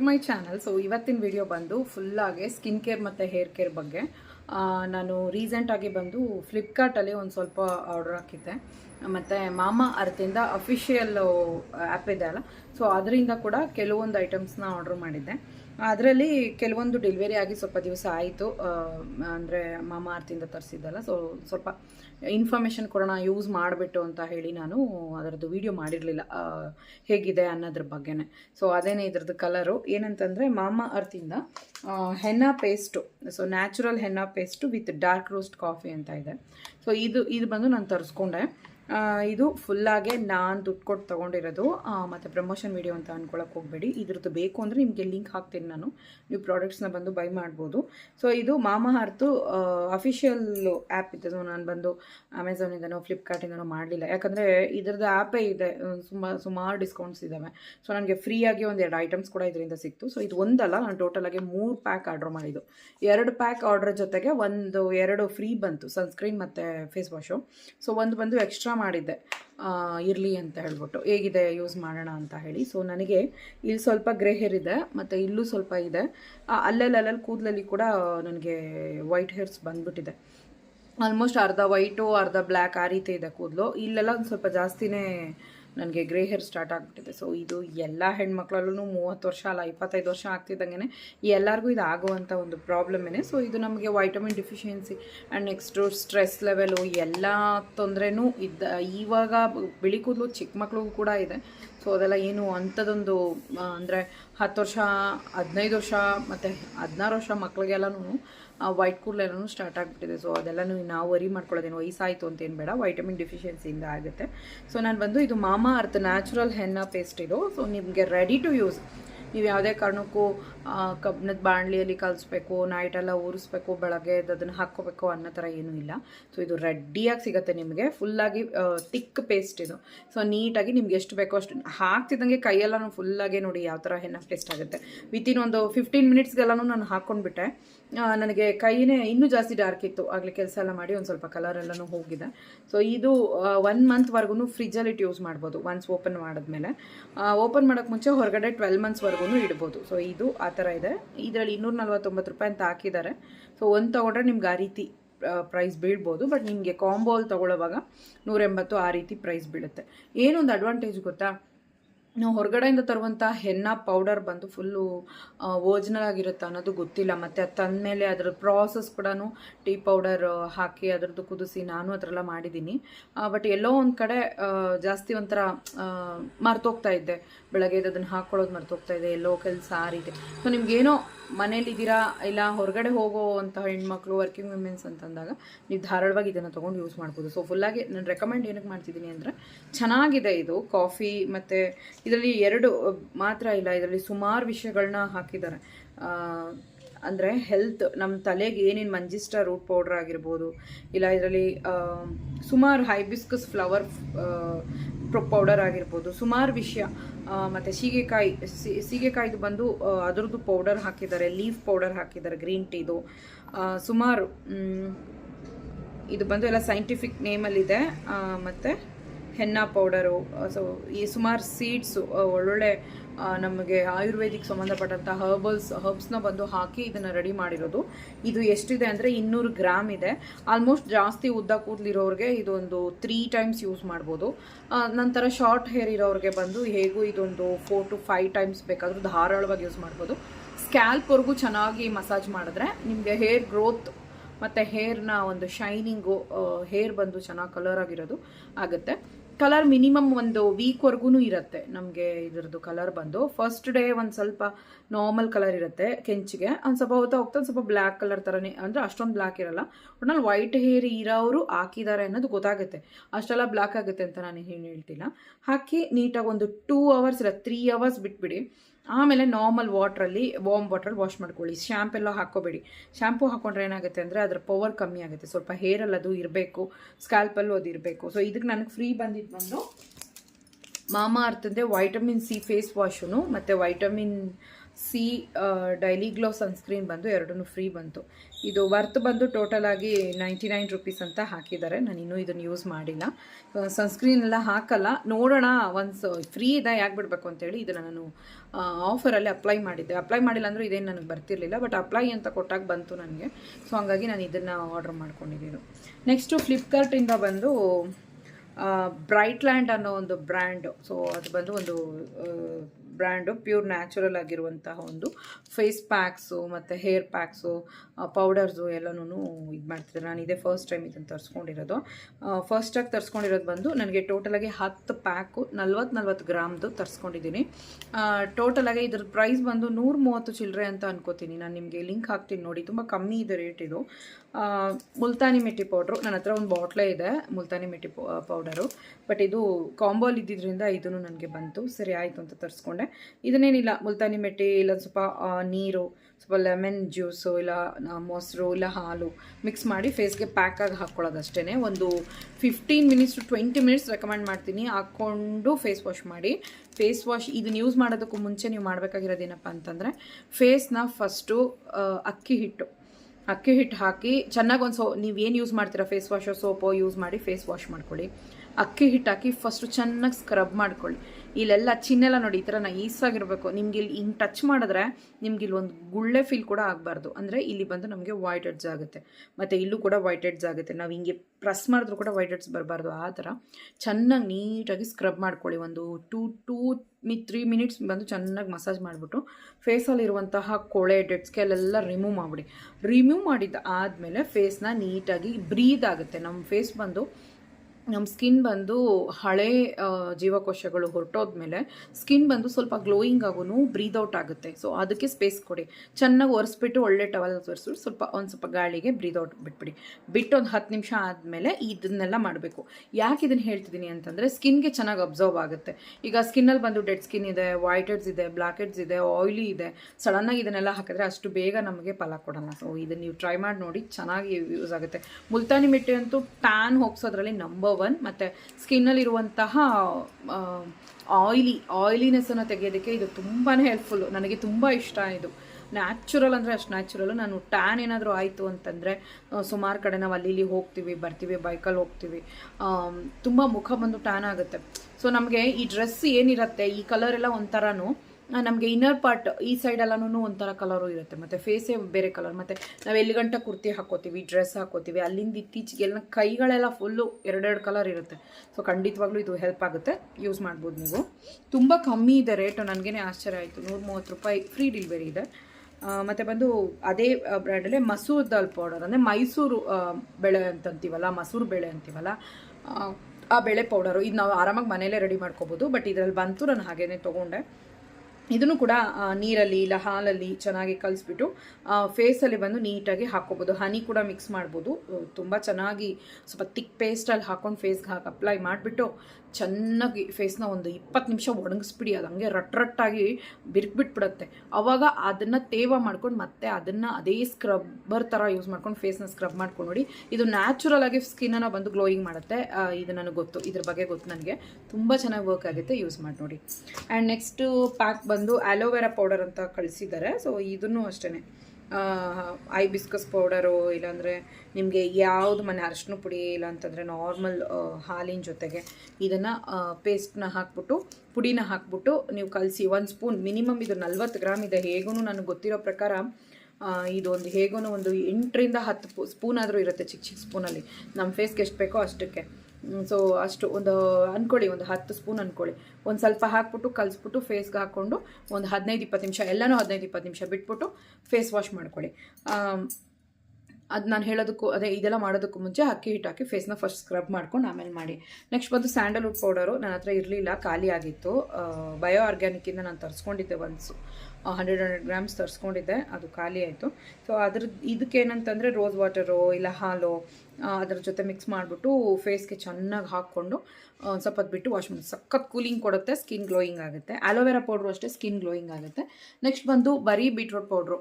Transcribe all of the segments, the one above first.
To my channel so ಇವತ್ತಿನ video ಬಂದು ಫುಲ್ಲಾಗೆ ಸ್ಕಿನ್ ಕೇರ್ ಮತ್ತು ಹೇರ್ ಕೇರ್ ಬಗ್ಗೆ. ನಾನು ರೀಸೆಂಟಾಗಿ ಬಂದು ಫ್ಲಿಪ್ಕಾರ್ಟಲ್ಲಿ ಒಂದು ಸ್ವಲ್ಪ ಆರ್ಡರ್ ಹಾಕಿದ್ದೆ. ಮತ್ತು ಮಾಮಾ ಅರ್ತಿಂದ ಅಫಿಷಿಯಲ್ ಆ್ಯಪ್ ಇದೆ ಅಲ್ಲ ಸೊ ಅದರಿಂದ ಕೂಡ ಕೆಲವೊಂದು ಐಟಮ್ಸ್ನ ಆರ್ಡರ್ ಮಾಡಿದ್ದೆ. ಅದರಲ್ಲಿ ಕೆಲವೊಂದು ಡೆಲಿವರಿ ಆಗಿ ಸ್ವಲ್ಪ ದಿವಸ ಆಯಿತು. ಅಂದರೆ ಮಾಮಾ ಅರ್ತಿಂದ ತರಿಸಿದ್ದಲ್ಲ, ಸೊ ಸ್ವಲ್ಪ ಇನ್ಫಾರ್ಮೇಷನ್ ಕೊಡೋಣ ಯೂಸ್ ಮಾಡಿಬಿಟ್ಟು ಅಂತ ಹೇಳಿ ನಾನು ಅದರದ್ದು ವಿಡಿಯೋ ಮಾಡಿರಲಿಲ್ಲ. ಹೇಗಿದೆ ಅನ್ನೋದ್ರ ಬಗ್ಗೆನೇ. ಸೊ ಅದೇನೇ ಇದ್ರದ್ದು ಕಲರು ಏನಂತಂದರೆ ಮಾಮಾ ಅರ್ತಿಂದ henna paste so natural henna paste with dark roast coffee ಅಂತ ಇದೆ. ಸೊ ಇದು ಇದು ಬಂದು ನಾನು ತರಿಸ್ಕೊಂಡೆ. ಇದು ಫುಲ್ಲಾಗೆ ನಾನು ದುಡ್ಡು ಕೊಟ್ಟು ತೊಗೊಂಡಿರೋದು. ಮತ್ತು ಪ್ರಮೋಷನ್ ವಿಡಿಯೋ ಅಂತ ಅನ್ಕೊಳಕ್ಕೆ ಹೋಗಬೇಡಿ. ಇದ್ರದ್ದು ಬೇಕು ಅಂದರೆ ನಿಮಗೆ ಲಿಂಕ್ ಹಾಕ್ತೀನಿ ನಾನು. ನೀವು ಪ್ರಾಡಕ್ಟ್ಸ್ನ ಬಂದು ಬೈ ಮಾಡ್ಬೋದು. ಸೊ ಇದು ಮಾಮಾ ಅರ್ತು ಅಫಿಷಿಯಲ್ ಆ್ಯಪ್ ಇದ್ದು ನಾನು ಬಂದು ಅಮೆಝಾನಿಂದನೋ ಫ್ಲಿಪ್ಕಾರ್ಟಿಂದನೋ ಮಾಡಲಿಲ್ಲ. ಯಾಕಂದರೆ ಇದ್ರದ್ದು ಆ್ಯಪೇ ಇದೆ. ಸುಮಾರು ಸುಮಾರು ಡಿಸ್ಕೌಂಟ್ಸ್ ಇದ್ದಾವೆ ಸೊ ನನಗೆ ಫ್ರೀಯಾಗಿ ಒಂದು ಎರಡು ಐಟಮ್ಸ್ ಕೂಡ ಇದರಿಂದ ಸಿಕ್ತು. ಸೊ ಇದು ಒಂದಲ್ಲ, ನಾನು ಟೋಟಲಾಗಿ ಮೂರು ಪ್ಯಾಕ್ ಆರ್ಡ್ರ್ ಮಾಡಿದ್ದು. ಎರಡು ಪ್ಯಾಕ್ ಆರ್ಡ್ರ್ ಜೊತೆಗೆ ಒಂದು, ಎರಡು ಫ್ರೀ ಬಂತು. ಸನ್ಸ್ಕ್ರೀನ್ ಮತ್ತು ಫೇಸ್ ವಾಶು ಸೊ ಒಂದು ಬಂದು ಎಕ್ಸ್ಟ್ರಾ ಮಾಡಿದ್ದೆ. ಇರಲಿ ಅಂತ ಹೇಳ್ಬಿಟ್ಟು ಹೇಗಿದೆ ಯೂಸ್ ಮಾಡೋಣ ಅಂತ ಹೇಳಿ. ಸೊ ನನಗೆ ಇಲ್ಲಿ ಸ್ವಲ್ಪ ಗ್ರೇ ಹೇರ್ ಇದೆ, ಮತ್ತು ಇಲ್ಲೂ ಸ್ವಲ್ಪ ಇದೆ. ಅಲ್ಲಲ್ಲಿ ಅಲ್ಲಲ್ಲಿ ಕೂದಲಲ್ಲಿ ಕೂಡ ನನಗೆ ವೈಟ್ ಹೇರ್ಸ್ ಬಂದ್ಬಿಟ್ಟಿದೆ. ಆಲ್ಮೋಸ್ಟ್ ಅರ್ಧ ವೈಟು, ಅರ್ಧ ಬ್ಲ್ಯಾಕ್ ಆ ರೀತಿ ಇದೆ ಕೂದಲು. ಇಲ್ಲೆಲ್ಲ ಸ್ವಲ್ಪ ಜಾಸ್ತಿನೇ ನನಗೆ ಗ್ರೇ ಹೇರ್ ಸ್ಟಾರ್ಟ್ ಆಗಿಬಿಟ್ಟಿದೆ. ಸೊ ಇದು ಎಲ್ಲ ಹೆಣ್ಮಕ್ಳಲ್ಲೂ ಮೂವತ್ತು ವರ್ಷ ಅಲ್ಲ, ಇಪ್ಪತ್ತೈದು ವರ್ಷ ಆಗ್ತಿದ್ದಂಗೆ ಎಲ್ಲರಿಗೂ ಇದು ಆಗುವಂಥ ಒಂದು ಪ್ರಾಬ್ಲಮ್ಮೇ ಸೊ ಇದು ನಮಗೆ vitamin deficiency and next stress level ಎಲ್ಲ ತೊಂದರೆನೂ ಇದ್ದ, ಇವಾಗ ಬಿಳಿ ಕೂದಲು ಚಿಕ್ಕ ಮಕ್ಳಿಗೂ ಕೂಡ ಇದೆ. ಸೊ ಅದೆಲ್ಲ ಏನು ಅಂಥದ್ದೊಂದು ಅಂದರೆ ಹತ್ತು ವರ್ಷ, ಹದಿನೈದು ವರ್ಷ ಮತ್ತು ಹದಿನಾರು ವರ್ಷ ಮಕ್ಳಿಗೆಲ್ಲನೂ ವೈಟ್ ಕೂದಲೆಲ್ಲನೂ ಸ್ಟಾರ್ಟ್ ಆಗಿಬಿಟ್ಟಿದೆ. ಸೊ ಅದೆಲ್ಲ ನಾವು ವರಿ ಮಾಡ್ಕೊಳ್ಳೋದೇನು ವಯಸ್ಸಾಯಿತು ಅಂತ ಏನು ಬೇಡ ವೈಟಮಿನ್ ಡಿಫಿಷಿಯನ್ಸಿಯಿಂದ ಆಗುತ್ತೆ. ಸೊ ನಾನು ಬಂದು ಇದು Mamaearth natural henna paste ಇದು. ಸೊ ನಿಮಗೆ ರೆಡಿ ಟು ಯೂಸ್ ನೀವು ಯಾವುದೇ ಕಾರಣಕ್ಕೂ ಕಬ್ಬಿಣದ ಬಾಣಲಿಯಲ್ಲಿ ಕಲಿಸ್ಬೇಕು ನೈಟೆಲ್ಲ ಊರಿಸ್ಬೇಕು ಬೆಳಗ್ಗೆ ಅದನ್ನು ಹಾಕ್ಕೋಬೇಕು ಅನ್ನೋ ಥರ ಏನೂ ಇಲ್ಲ. ಸೊ ಇದು ರೆಡಿಯಾಗಿ ಸಿಗುತ್ತೆ ನಿಮಗೆ. ಫುಲ್ಲಾಗಿ ತಿಕ್ ಪೇಸ್ಟ್ ಇದು. ಸೊ ನೀಟಾಗಿ ನಿಮ್ಗೆ ಎಷ್ಟು ಬೇಕೋ ಅಷ್ಟು ಹಾಕ್ತಿದ್ದಂಗೆ ಕೈಯೆಲ್ಲನೂ ಫುಲ್ಲಾಗೆ ನೋಡಿ ಯಾವ ಥರ ಹೆನ್ನ ಪೇಸ್ಟ್ ಆಗುತ್ತೆ. ವಿತಿನ್ ಒಂದು ಫಿಫ್ಟೀನ್ ಮಿನಿಟ್ಸ್ಗೆಲ್ಲನೂ ನಾನು ಹಾಕ್ಕೊಂಡ್ಬಿಟ್ಟೆ ನನಗೆ ಕೈನೇ ಇನ್ನೂ ಜಾಸ್ತಿ ಡಾರ್ಕ್ ಇತ್ತು. ಆಗಲೇ ಕೆಲಸ ಎಲ್ಲ ಮಾಡಿ ಒಂದು ಸ್ವಲ್ಪ ಕಲರ್ ಎಲ್ಲನೂ ಹೋಗಿದೆ. ಸೊ ಇದು ಒನ್ ಮಂತ್ವರೆಗೂ ಫ್ರಿಜ್ಜಲ್ಲಿ ಇಟ್ಟು ಯೂಸ್ ಮಾಡ್ಬೋದು ಒನ್ಸ್ ಓಪನ್ ಮಾಡಿದ್ಮೇಲೆ. ಓಪನ್ ಮಾಡೋಕ್ಕೆ ಮುಂಚೆ ಹೊರಗಡೆ ಟ್ವೆಲ್ ಮಂತ್ಸ್ವರೆಗೂ ಇಡ್ಬೋದು. ಸೊ ಇದು ಆ ಥರ ಇದೆ. ಇದರಲ್ಲಿ ಇನ್ನೂರ ನಲ್ವತ್ತೊಂಬತ್ತು ರೂಪಾಯಿ ಅಂತ ಹಾಕಿದ್ದಾರೆ. ಸೊ ಒಂದು ತೊಗೊಂಡ್ರೆ ನಿಮ್ಗೆ ಆ ರೀತಿ ಪ್ರೈಸ್ ಬೀಳ್ಬೋದು. ಬಟ್ ನಿಮಗೆ ಕಾಂಬೋಲ್ ತೊಗೊಳ್ಳೋವಾಗ ನೂರೆಂಬತ್ತು ಆ ರೀತಿ ಪ್ರೈಸ್ ಬೀಳುತ್ತೆ. ಏನೊಂದು ಅಡ್ವಾಂಟೇಜ್ ಗೊತ್ತಾ? ನಾವು ಹೊರಗಡೆಯಿಂದ ತರುವಂಥ ಹೆನ್ನ ಪೌಡರ್ ಬಂದು ಫುಲ್ಲು ಓರಿಜಿನಲ್ ಆಗಿರುತ್ತೆ ಅನ್ನೋದು ಗೊತ್ತಿಲ್ಲ. ಮತ್ತು ಅದು ತಂದಮೇಲೆ ಅದರ ಪ್ರಾಸೆಸ್ ಕೂಡ ಟೀ ಪೌಡರ್ ಹಾಕಿ ಅದರದ್ದು ಕುದಿಸಿ ನಾನು ಅದರೆಲ್ಲ ಮಾಡಿದ್ದೀನಿ. ಬಟ್ ಎಲ್ಲೋ ಒಂದು ಕಡೆ ಜಾಸ್ತಿ ಒಂಥರ ಮರ್ತೋಗ್ತಾ ಇದ್ದೆ ಬೆಳಗ್ಗೆ ಅದನ್ನು ಹಾಕ್ಕೊಳ್ಳೋದು ಮರ್ತೋಗ್ತಾ ಇದೆ. ಎಲ್ಲೋ ಕೆಲಸ ಆ ರೀತಿ. ಸೊ ನಿಮ್ಗೇನೋ ಮನೇಲಿದ್ದೀರಾ ಇಲ್ಲ ಹೊರಗಡೆ ಹೋಗೋವಂಥ ಹೆಣ್ಮಕ್ಳು ವರ್ಕಿಂಗ್ ವುಮೆನ್ಸ್ ಅಂತಂದಾಗ ನೀವು ಧಾರಾಳವಾಗಿ ಇದನ್ನು ತೊಗೊಂಡು ಯೂಸ್ ಮಾಡ್ಬೋದು. ಸೊ ಫುಲ್ಲಾಗಿ ನಾನು ರೆಕಮೆಂಡ್ ಏನಕ್ಕೆ ಮಾಡ್ತಿದ್ದೀನಿ ಅಂದರೆ, ಚೆನ್ನಾಗಿದೆ ಇದು. ಕಾಫಿ ಮತ್ತು ಇದರಲ್ಲಿ ಎರಡು ಮಾತ್ರ ಇಲ್ಲ, ಇದರಲ್ಲಿ ಸುಮಾರು ವಿಷಯಗಳನ್ನ ಹಾಕಿದ್ದಾರೆ. ಅಂದರೆ ಹೆಲ್ತ್ ನಮ್ಮ ತಲೆಗೆ ಏನೇನು ಮಂಜಿಸ್ಟ ರೂಟ್ ಪೌಡ್ರ್ ಆಗಿರ್ಬೋದು, ಇಲ್ಲ ಇದರಲ್ಲಿ ಸುಮಾರು ಹೈಬಿಸ್ಕಸ್ ಫ್ಲವರ್ ಪೌಡರ್ ಆಗಿರ್ಬೋದು, ಸುಮಾರು ವಿಷಯ ಮತ್ತು ಸೀಗೆಕಾಯಿ ಸೀಗೆಕಾಯಿದು ಬಂದು ಅದರದ್ದು ಪೌಡರ್ ಹಾಕಿದ್ದಾರೆ ಲೀಫ್ ಪೌಡರ್ ಹಾಕಿದ್ದಾರೆ ಗ್ರೀನ್ ಟೀದು ಸುಮಾರು ಇದು ಬಂದು ಎಲ್ಲ ಸೈಂಟಿಫಿಕ್ ನೇಮಲ್ಲಿದೆ ಮತ್ತು ಹೆನ್ನ ಪೌಡರು ಸೊ ಈ ಸುಮಾರು ಸೀಡ್ಸು ಒಳ್ಳೊಳ್ಳೆ ಆ, ನಮಗೆ ಆಯುರ್ವೇದಿಕ್ ಸಂಬಂಧಪಟ್ಟಂಥ ಹರ್ಬಲ್ಸ್ ಹರ್ಬ್ಸ್ನ ಬಂದು ಹಾಕಿ ಇದನ್ನು ರೆಡಿ ಮಾಡಿರೋದು. ಇದು ಎಷ್ಟಿದೆ ಅಂದರೆ ಇನ್ನೂರು ಗ್ರಾಮ್ ಇದೆ. ಆಲ್ಮೋಸ್ಟ್ ಜಾಸ್ತಿ ಉದ್ದ ಕೂದಲಿರೋರಿಗೆ ಇದೊಂದು ತ್ರೀ ಟೈಮ್ಸ್ ಯೂಸ್ ಮಾಡ್ಬೋದು. ನಂತರ ಶಾರ್ಟ್ ಹೇರ್ ಇರೋರಿಗೆ ಬಂದು ಹೇಗೂ ಇದೊಂದು ಫೋರ್ ಟು ಫೈವ್ ಟೈಮ್ಸ್ ಬೇಕಾದರೂ ಧಾರಾಳವಾಗಿ ಯೂಸ್ ಮಾಡ್ಬೋದು. ಸ್ಕ್ಯಾಲ್ಪ್ವರೆಗೂ ಚೆನ್ನಾಗಿ ಮಸಾಜ್ ಮಾಡಿದ್ರೆ ನಿಮಗೆ ಹೇರ್ ಗ್ರೋತ್ ಮತ್ತು ಹೇರ್ನ ಒಂದು ಶೈನಿಂಗು ಹೇರ್ ಬಂದು ಚೆನ್ನಾಗಿ ಕಲರ್ ಆಗಿರೋದು ಆಗುತ್ತೆ. ಕಲರ್ ಮಿನಿಮಮ್ ಒಂದು ವೀಕ್ವರೆಗೂ ಇರುತ್ತೆ ನಮಗೆ ಇದರದ್ದು ಕಲರ್ ಬಂದು. ಫಸ್ಟ್ ಡೇ ಒಂದು ಸ್ವಲ್ಪ ನಾರ್ಮಲ್ ಕಲರ್ ಇರುತ್ತೆ ಕೆಂಚಿಗೆ. ಒಂದು ಸ್ವಲ್ಪ ಹೋಗ್ತಾ ಹೋಗ್ತಾ ಸ್ವಲ್ಪ ಬ್ಲ್ಯಾಕ್ ಕಲರ್ ಥರನೇ ಅಂದರೆ ಅಷ್ಟೊಂದು ಬ್ಲ್ಯಾಕ್ ಇರಲ್ಲ. ಒಟ್ನಲ್ಲಿ ವೈಟ್ ಹೇರ್ ಇರೋರು ಹಾಕಿದ್ದಾರೆ ಅನ್ನೋದು ಗೊತ್ತಾಗುತ್ತೆ. ಅಷ್ಟೆಲ್ಲ ಬ್ಲ್ಯಾಕ್ ಆಗುತ್ತೆ ಅಂತ ನಾನು ಏನು ಹೇಳ್ತಿಲ್ಲ. ಹಾಕಿ ನೀಟಾಗಿ ಒಂದು ಟೂ ಅವರ್ಸ್ ಇಲ್ಲ ತ್ರೀ ಅವರ್ಸ್ ಬಿಟ್ಬಿಡಿ. ಆಮೇಲೆ ನಾರ್ಮಲ್ ವಾಟ್ರಲ್ಲಿ ವಾಮ್ ವಾಟ್ರಲ್ಲಿ ವಾಶ್ ಮಾಡ್ಕೊಳ್ಳಿ. ಶ್ಯಾಂಪ್ ಎಲ್ಲ ಹಾಕೋಬೇಡಿ ಶ್ಯಾಂಪು ಹಾಕೊಂಡ್ರೆ ಏನಾಗುತ್ತೆ ಅಂದರೆ ಅದರ ಪವರ್ ಕಮ್ಮಿ ಆಗುತ್ತೆ. ಸ್ವಲ್ಪ ಹೇರಲ್ಲಿ ಅದು ಇರಬೇಕು ಸ್ಕ್ಯಾಲ್ಪಲ್ಲೂ ಅದು ಇರಬೇಕು. ಸೊ ಇದಕ್ಕೆ ನನಗೆ ಫ್ರೀ ಬಂದಿದ್ದು ಬಂದು ಮಾಮಾ ಅರ್ಥಂದೆ ವೈಟಮಿನ್ ಸಿ ಫೇಸ್ ವಾಶುನು ಮತ್ತು vitamin C daily glow sunscreen ಬಂದು ಎರಡೂ ಫ್ರೀ ಬಂತು. ಇದು ವರ್ತ್ ಬಂದು ಟೋಟಲ್ ಆಗಿ ನೈಂಟಿ ನೈನ್ ರುಪೀಸ್ ಅಂತ ಹಾಕಿದ್ದಾರೆ. ನಾನು ಇನ್ನೂ ಇದನ್ನು ಯೂಸ್ ಮಾಡಿಲ್ಲ. ಸನ್ಸ್ಕ್ರೀನ್ ಎಲ್ಲ ಹಾಕಲ್ಲ. ನೋಡೋಣ ಒನ್ಸ್ ಫ್ರೀ ಇದೆ ಯಾಕೆ ಬಿಡಬೇಕು ಅಂತೇಳಿ ಇದನ್ನು ನಾನು ಆಫರಲ್ಲಿ ಅಪ್ಲೈ ಮಾಡಿದ್ದೆ. ಅಪ್ಲೈ ಮಾಡಿಲ್ಲ ಅಂದರೆ ಇದೇನು ನನಗೆ ಬರ್ತಿರಲಿಲ್ಲ ಬಟ್ ಅಪ್ಲೈ ಅಂತ ಕೊಟ್ಟಾಗ ಬಂತು ನನಗೆ. ಸೊ ಹಂಗಾಗಿ ನಾನು ಇದನ್ನು ಆರ್ಡರ್ ಮಾಡ್ಕೊಂಡಿದ್ದೀನಿ. ನೆಕ್ಸ್ಟು ಫ್ಲಿಪ್ಕಾರ್ಟಿಂದ ಬಂದು ಬ್ರೈಟ್ ಲ್ಯಾಂಡ್ ಅನ್ನೋ ಒಂದು ಬ್ರ್ಯಾಂಡು ಸೊ ಅದು ಬಂದು ಒಂದು ಬ್ರ್ಯಾಂಡು ಪ್ಯೂರ್ ನ್ಯಾಚುರಲ್ ಆಗಿರುವಂತಹ ಒಂದು ಫೇಸ್ ಪ್ಯಾಕ್ಸು ಮತ್ತು ಹೇರ್ ಪ್ಯಾಕ್ಸು ಪೌಡರ್ಸು ಎಲ್ಲನೂ ಇದು ಮಾಡ್ತಿದ್ದೆ. ನಾನು ಇದೇ ಫಸ್ಟ್ ಟೈಮ್ ಇದನ್ನು ತರಿಸ್ಕೊಂಡಿರೋದು. ಫಸ್ಟಾಗಿ ತರಿಸ್ಕೊಂಡಿರೋದು ಬಂದು ನನಗೆ ಟೋಟಲಾಗಿ ಹತ್ತು ಪ್ಯಾಕು ನಲ್ವತ್ತು ನಲ್ವತ್ತು ಗ್ರಾಮ್ದು ತರಿಸ್ಕೊಂಡಿದ್ದೀನಿ ಟೋಟಲಾಗಿ ಇದ್ರ ಪ್ರೈಸ್ ಬಂದು ನೂರ ಮೂವತ್ತು ಚಿಲ್ಲರೆ ಅಂತ ಅನ್ಕೋತೀನಿ. ನಾನು ನಿಮಗೆ ಲಿಂಕ್ ಹಾಕ್ತೀನಿ ನೋಡಿ. ತುಂಬ ಕಮ್ಮಿ ಇದೆ ರೇಟ್ ಇದು. ಮುಲ್ತಾನಿ ಮಿಟ್ಟಿ ಪೌಡ್ರು. ನನ್ನ ಹತ್ರ ಒಂದು ಬಾಟ್ಲೇ ಇದೆ ಮುಲ್ತಾನಿ ಮಿಟ್ಟಿ ಪೌಡರು. ಬಟ್ ಇದು ಕಾಂಬೋಲ್ ಇದ್ದಿದ್ದರಿಂದ ಇದನ್ನು ನನಗೆ ಬಂತು. ಸರಿ, ಆಯಿತು ಅಂತ ತರಿಸ್ಕೊಂಡೆ. ಇದನ್ನೇನಿಲ್ಲ, ಮುಲ್ತಾನಿ ಮೆಟ್ಟಿ ಇಲ್ಲ ಸ್ವಲ್ಪ ನೀರು, ಸ್ವಲ್ಪ ಲೆಮನ್ ಜ್ಯೂಸು ಇಲ್ಲ ಮೊಸರು ಇಲ್ಲ ಹಾಲು ಮಿಕ್ಸ್ ಮಾಡಿ ಫೇಸ್ಗೆ ಪ್ಯಾಕಾಗಿ ಹಾಕ್ಕೊಳ್ಳೋದು ಅಷ್ಟೇ ಒಂದು fifteen minutes to twenty minutes recommend ಮಾಡ್ತೀನಿ. ಹಾಕ್ಕೊಂಡು ಫೇಸ್ ವಾಶ್ ಮಾಡಿ. ಫೇಸ್ ವಾಶ್ ಇದನ್ನ ಯೂಸ್ ಮಾಡೋದಕ್ಕೂ ಮುಂಚೆ ನೀವು ಮಾಡಬೇಕಾಗಿರೋದೇನಪ್ಪ ಅಂತಂದರೆ ಫೇಸ್ನ ಫಸ್ಟು ಅಕ್ಕಿ ಹಿಟ್ಟು. ಅಕ್ಕಿ ಹಿಟ್ಟು ಹಾಕಿ ಚೆನ್ನಾಗಿ ಒಂದು ಸೋ ನೀವೇನು ಯೂಸ್ ಮಾಡ್ತೀರಾ? ಫೇಸ್ ವಾಶೋ ಸೋಪೋ ಯೂಸ್ ಮಾಡಿ ಫೇಸ್ ವಾಶ್ ಮಾಡ್ಕೊಳ್ಳಿ. ಅಕ್ಕಿ ಹಿಟ್ಟು ಹಾಕಿ ಫಸ್ಟು ಚೆನ್ನಾಗಿ ಸ್ಕ್ರಬ್ ಮಾಡ್ಕೊಳ್ಳಿ. ಇಲ್ಲೆಲ್ಲ ಚಿನ್ನೆಲ್ಲ ನೋಡಿ, ಈ ಥರ ಈಸಾಗಿರಬೇಕು. ನಿಮ್ಗೆ ಇಲ್ಲಿ ಹಿಂಗೆ ಟಚ್ ಮಾಡಿದ್ರೆ ನಿಮ್ಗೆ ಇಲ್ಲಿ ಒಂದು ಗುಳ್ಳೆ ಫೀಲ್ ಕೂಡ ಆಗಬಾರ್ದು. ಅಂದರೆ ಇಲ್ಲಿ ಬಂದು ನಮಗೆ ವೈಟ್ ಹೆಡ್ಸ್ ಆಗುತ್ತೆ. ಮತ್ತು ಇಲ್ಲೂ ಕೂಡ ವೈಟ್ ಹೆಡ್ಸ್ ಆಗುತ್ತೆ. ನಾವು ಹಿಂಗೆ ಪ್ರೆಸ್ ಮಾಡಿದ್ರು ಕೂಡ ವೈಟ್ ಹೆಡ್ಸ್ ಬರಬಾರ್ದು. ಆ ಥರ ಚೆನ್ನಾಗಿ ನೀಟಾಗಿ ಸ್ಕ್ರಬ್ ಮಾಡ್ಕೊಳ್ಳಿ. ಒಂದು ಟೂ ಟೂ ಮಿ ತ್ರೀ ಮಿನಿಟ್ಸ್ ಬಂದು ಚೆನ್ನಾಗಿ ಮಸಾಜ್ ಮಾಡಿಬಿಟ್ಟು ಫೇಸಲ್ಲಿರುವಂತಹ ಕೊಳೆ ಡೆಡ್ ಸ್ಕೇಲ್ ಎಲ್ಲ ರಿಮೂವ್ ಮಾಡಿಬಿಡಿ. ರಿಮೂವ್ ಮಾಡಿದ ಆದಮೇಲೆ ಫೇಸ್ನ ನೀಟಾಗಿ ಬ್ರೀದ್ ಆಗುತ್ತೆ. ನಮ್ಮ ಫೇಸ್ ಬಂದು ನಮ್ಮ ಸ್ಕಿನ್ ಬಂದು ಹಳೆ ಜೀವಕೋಶಗಳು ಹೊರಟೋದ್ಮೇಲೆ ಸ್ಕಿನ್ ಬಂದು ಸ್ವಲ್ಪ ಗ್ಲೋಯಿಂಗ್ ಆಗೋನು ಬ್ರೀದ್ ಔಟ್ ಆಗುತ್ತೆ. ಸೊ, ಅದಕ್ಕೆ ಸ್ಪೇಸ್ ಕೊಡಿ. ಚೆನ್ನಾಗಿ ಒರೆಸ್ಬಿಟ್ಟು ಒಳ್ಳೆ ಟವಲ್ ಒರೆಸ್ಬಿಟ್ಟು ಸ್ವಲ್ಪ ಒಂದು ಸ್ವಲ್ಪ ಗಾಳಿಗೆ ಬ್ರೀದ್ ಔಟ್ ಬಿಟ್ಬಿಡಿ. ಬಿಟ್ಟು ಒಂದು ಹತ್ತು ನಿಮಿಷ ಆದಮೇಲೆ ಇದನ್ನೆಲ್ಲ ಮಾಡಬೇಕು. ಯಾಕೆ ಇದನ್ನು ಹೇಳ್ತಿದ್ದೀನಿ ಅಂತಂದರೆ ಸ್ಕಿನ್ಗೆ ಚೆನ್ನಾಗಿ ಅಬ್ಸರ್ವ್ ಆಗುತ್ತೆ. ಈಗ ಸ್ಕಿನ್ನಲ್ಲಿ ಬಂದು ಡೆಡ್ ಸ್ಕಿನ್ ಇದೆ ವೈಟ್ ಹೆಡ್ಸ್ ಇದೆ ಬ್ಲ್ಯಾಕ್ ಹೆಡ್ಸ್ ಇದೆ, ಆಯಿಲಿ ಇದೆ. ಸಡನ್ನಾಗಿ ಇದನ್ನೆಲ್ಲ ಹಾಕಿದ್ರೆ ಅಷ್ಟು ಬೇಗ ನಮಗೆ ಫಲ ಕೊಡೋಣ ಸೊ ಇದನ್ನು ನೀವು ಟ್ರೈ ಮಾಡಿ ನೋಡಿ ಚೆನ್ನಾಗಿ ಯೂಸ್ ಆಗುತ್ತೆ. ಮುಲ್ತಾನಿ ಮಿಟ್ಟಿ ಅಂತೂ ಟ್ಯಾನ್ ಹೋಗ್ಸೋದ್ರಲ್ಲಿ ನಂಬರ್ ಒನ್, ಮತ್ತು ಸ್ಕಿನ್ನಲ್ಲಿರುವಂತಹ ಆಯಿಲಿ ಆಯಿಲಿನೆಸ್ಸನ್ನು ತೆಗೆಯೋದಕ್ಕೆ ಇದು ತುಂಬಾ ಹೆಲ್ಪ್ಫುಲ್ಲು ನನಗೆ ತುಂಬ ಇಷ್ಟ ಇದು. ನ್ಯಾಚುರಲ್ ಅಂದರೆ ಅಷ್ಟು ನ್ಯಾಚುರಲು ನಾನು ಟ್ಯಾನ್ ಏನಾದರೂ ಆಯಿತು ಅಂತಂದರೆ ಸುಮಾರು ಕಡೆ ನಾವು ಅಲ್ಲಿ ಇಲ್ಲಿ ಹೋಗ್ತೀವಿ, ಬರ್ತೀವಿ ಬೈಕಲ್ಲಿ ಹೋಗ್ತೀವಿ. ತುಂಬ ಮುಖ ಬಂದು ಟ್ಯಾನ್ ಆಗುತ್ತೆ. ಸೊ ನಮಗೆ ಈ ಡ್ರೆಸ್ ಏನಿರುತ್ತೆ, ಈ ಕಲರ್ ಎಲ್ಲ ಒಂಥರನೂ ನಮಗೆ ಇನ್ನರ್ ಪಾರ್ಟ್ ಈ ಸೈಡ್ ಎಲ್ಲನೂ ಒಂಥರ ಕಲರು ಇರುತ್ತೆ. ಮತ್ತು ಫೇಸೇ ಬೇರೆ ಕಲರ್ ಮತ್ತು ನಾವು ಎಲ್ಲಿ ಗಂಟ ಕುರ್ತಿ ಹಾಕೋತೀವಿ ಡ್ರೆಸ್ ಹಾಕೋತೀವಿ ಅಲ್ಲಿಂದ ಇತ್ತೀಚೆಗೆ ಎಲ್ಲ ಕೈಗಳೆಲ್ಲ ಫುಲ್ಲು ಎರಡೆರಡು ಕಲರ್ ಇರುತ್ತೆ. ಸೊ ಖಂಡಿತವಾಗ್ಲೂ ಇದು ಹೆಲ್ಪ್ ಆಗುತ್ತೆ. ಯೂಸ್ ಮಾಡ್ಬೋದು ನೀವು. ತುಂಬ ಕಮ್ಮಿ ಇದೆ ರೇಟು ನನಗೇ ಆಶ್ಚರ್ಯ ಆಯಿತು. ನೂರ ಮೂವತ್ತು ರೂಪಾಯಿ ಫ್ರೀ ಡೆಲಿವರಿ ಇದೆ. ಮತ್ತು ಬಂದು ಅದೇ ಬ್ರ್ಯಾಂಡಲ್ಲೇ ಮಸೂರ್ ದಾಲ್ ಪೌಡರ್ ಅಂದರೆ ಮೈಸೂರು ಬೆಳೆ ಅಂತಂತೀವಲ್ಲ ಮಸೂರು ಬೇಳೆ ಅಂತೀವಲ್ಲ ಆ, ಬೆಳೆ ಪೌಡರು ಇದು ನಾವು ಆರಾಮಾಗಿ ಮನೇಲೇ ರೆಡಿ ಮಾಡ್ಕೋಬೋದು. ಬಟ್ ಇದರಲ್ಲಿ ಬಂತು ನಾನು ಹಾಗೇನೆ ತೊಗೊಂಡೆ. ಇದನ್ನು ಕೂಡ ನೀರಲ್ಲಿ ಇಲ್ಲ ಹಾಲಲ್ಲಿ ಚೆನ್ನಾಗಿ ಕಲಿಸ್ಬಿಟ್ಟು ಫೇಸಲ್ಲಿ ಬಂದು ನೀಟಾಗಿ ಹಾಕ್ಕೋಬೋದು. ಹನಿ ಕೂಡ ಮಿಕ್ಸ್ ಮಾಡ್ಬೋದು. ತುಂಬ ಚೆನ್ನಾಗಿ ಸ್ವಲ್ಪ ತಿಕ್ ಪೇಸ್ಟಲ್ಲಿ ಹಾಕೊಂಡು ಫೇಸ್ಗೆ ಹಾಕಿ ಅಪ್ಲೈ ಮಾಡಿಬಿಟ್ಟು ಚೆನ್ನಾಗಿ ಫೇಸ್ನ ಒಂದು ಇಪ್ಪತ್ತು ನಿಮಿಷ ಒಣಗಿಸ್ಬಿಡಿ. ಅದು ಹಂಗೆ ರಟ್ ರಟ್ಟಾಗಿ ಬಿರ್ಕ್ಬಿಟ್ಬಿಡುತ್ತೆ. ಆವಾಗ ಅದನ್ನು ತೇವ ಮಾಡ್ಕೊಂಡು ಮತ್ತೆ ಅದನ್ನು ಅದೇ ಸ್ಕ್ರಬ್ಬರ್ ಥರ ಯೂಸ್ ಮಾಡ್ಕೊಂಡು ಫೇಸ್ನ ಸ್ಕ್ರಬ್ ಮಾಡ್ಕೊಂಡು ನೋಡಿ. ಇದು ನ್ಯಾಚುರಲ್ ಆಗಿ ಬಂದು ಗ್ಲೋಯಿಂಗ್ ಮಾಡುತ್ತೆ. ಇದು ನನಗೆ ಗೊತ್ತು. ಇದ್ರ ಬಗ್ಗೆ ಗೊತ್ತು ನನಗೆ. ತುಂಬ ಚೆನ್ನಾಗಿ ವರ್ಕ್ ಆಗುತ್ತೆ ಯೂಸ್ ಮಾಡಿ ನೋಡಿ ಆ್ಯಂಡ್ ನೆಕ್ಸ್ಟು ಪ್ಯಾಕ್ ಬಂದು ಆಲೋವೆರಾ ಪೌಡರ್ ಅಂತ ಕಳಿಸಿದ್ದಾರೆ. ಸೊ ಇದನ್ನು ಅಷ್ಟೇ ಐ ಬಿಸ್ಕಸ್ ಪೌಡರು ಇಲ್ಲಾಂದರೆ ನಿಮಗೆ ಯಾವುದು ಮನೆ ಅರಶಿನ ಪುಡಿ ಇಲ್ಲ ಅಂತಂದರೆ ನಾರ್ಮಲ್ ಹಾಲಿನ ಜೊತೆಗೆ ಇದನ್ನು ಪೇಸ್ಟ್ನ ಹಾಕ್ಬಿಟ್ಟು, ಪುಡಿನ ಹಾಕ್ಬಿಟ್ಟು ನೀವು ಕಲಸಿ ಒಂದು ಸ್ಪೂನ್, ಮಿನಿಮಮ್ ಇದು ನಲ್ವತ್ತು ಗ್ರಾಮ್ ಇದೆ. ಹೇಗೂ ನನಗೆ ಗೊತ್ತಿರೋ ಪ್ರಕಾರ ಇದೊಂದು ಹೇಗೋ ಒಂದು ಎಂಟರಿಂದ ಹತ್ತು ಸ್ಪೂನ್ ಆದರೂ ಇರುತ್ತೆ ಚಿಕ್ಕ ಚಿಕ್ಕ ಸ್ಪೂನಲ್ಲಿ. ನಮ್ಮ ಫೇಸ್ಗೆ ಎಷ್ಟು ಬೇಕೋ ಅಷ್ಟಕ್ಕೆ. ಸೊ ಅಷ್ಟು ಒಂದು ಅಂದ್ಕೊಳ್ಳಿ ಒಂದು ಹತ್ತು ಸ್ಪೂನ್ ಅಂದ್ಕೊಳ್ಳಿ ಒಂದು ಸ್ವಲ್ಪ ಹಾಕ್ಬಿಟ್ಟು, ಕಲಿಸ್ಬಿಟ್ಟು ಫೇಸ್ಗೆ ಹಾಕ್ಕೊಂಡು ಒಂದು ಹದಿನೈದು ಇಪ್ಪತ್ತು ನಿಮಿಷ, ಎಲ್ಲನೂ ಹದಿನೈದು ಇಪ್ಪತ್ತು ನಿಮಿಷ ಬಿಟ್ಬಿಟ್ಟು ಫೇಸ್ ವಾಶ್ ಮಾಡ್ಕೊಳ್ಳಿ. ಅದು ನಾನು ಹೇಳೋದಕ್ಕೂ, ಅದೇ ಇದೆಲ್ಲ ಮಾಡೋದಕ್ಕೂ ಮುಂಚೆ ಅಕ್ಕಿ ಹಿಟ್ಟು ಹಾಕಿ ಫೇಸ್ನ ಫಸ್ಟ್ ಸ್ಕ್ರಬ್ ಮಾಡ್ಕೊಂಡು ಆಮೇಲೆ ಮಾಡಿ. ನೆಕ್ಸ್ಟ್ ಬಂದು ಸ್ಯಾಂಡಲ್ವುಡ್ ಪೌಡರು ನನ್ನ ಹತ್ರ ಇರಲಿಲ್ಲ, ಖಾಲಿ ಆಗಿತ್ತು. ಬಯೋ ಆರ್ಗ್ಯಾನಿಕ್ಕಿಂದ ನಾನು ತರಿಸ್ಕೊಂಡಿದ್ದೆ ಒಂದು ಹಂಡ್ರೆಡ್ ಹಂಡ್ರೆಡ್ ಗ್ರಾಮ್ಸ್ ತರಿಸ್ಕೊಂಡಿದ್ದೆ, ಅದು ಖಾಲಿ ಆಯಿತು. ಸೊ ಅದ್ರದ್ದು ಇದಕ್ಕೇನಂತಂದರೆ ರೋಸ್ ವಾಟರು ಇಲ್ಲ ಹಾಲು ಅದ್ರ ಜೊತೆ ಮಿಕ್ಸ್ ಮಾಡಿಬಿಟ್ಟು ಫೇಸ್ಗೆ ಚೆನ್ನಾಗಿ ಹಾಕ್ಕೊಂಡು ಒಂದು ಸ್ವಲ್ಪ ಬಿಟ್ಟು ವಾಶ್ ಮಾಡಿ. ಸಖತ್ ಕೂಲಿಂಗ್ ಕೊಡುತ್ತೆ ಸ್ಕಿನ್ ಗ್ಲೋಯಿಂಗ್ ಆಗುತ್ತೆ. ಆಲೋವೆರಾ ಪೌಡ್ರು ಅಷ್ಟೇ ಸ್ಕಿನ್ ಗ್ಲೋಯಿಂಗ್ ಆಗುತ್ತೆ. ನೆಕ್ಸ್ಟ್ ಬಂದು ಬರೀ ಬೀಟ್ರೋಟ್ ಪೌಡ್ರು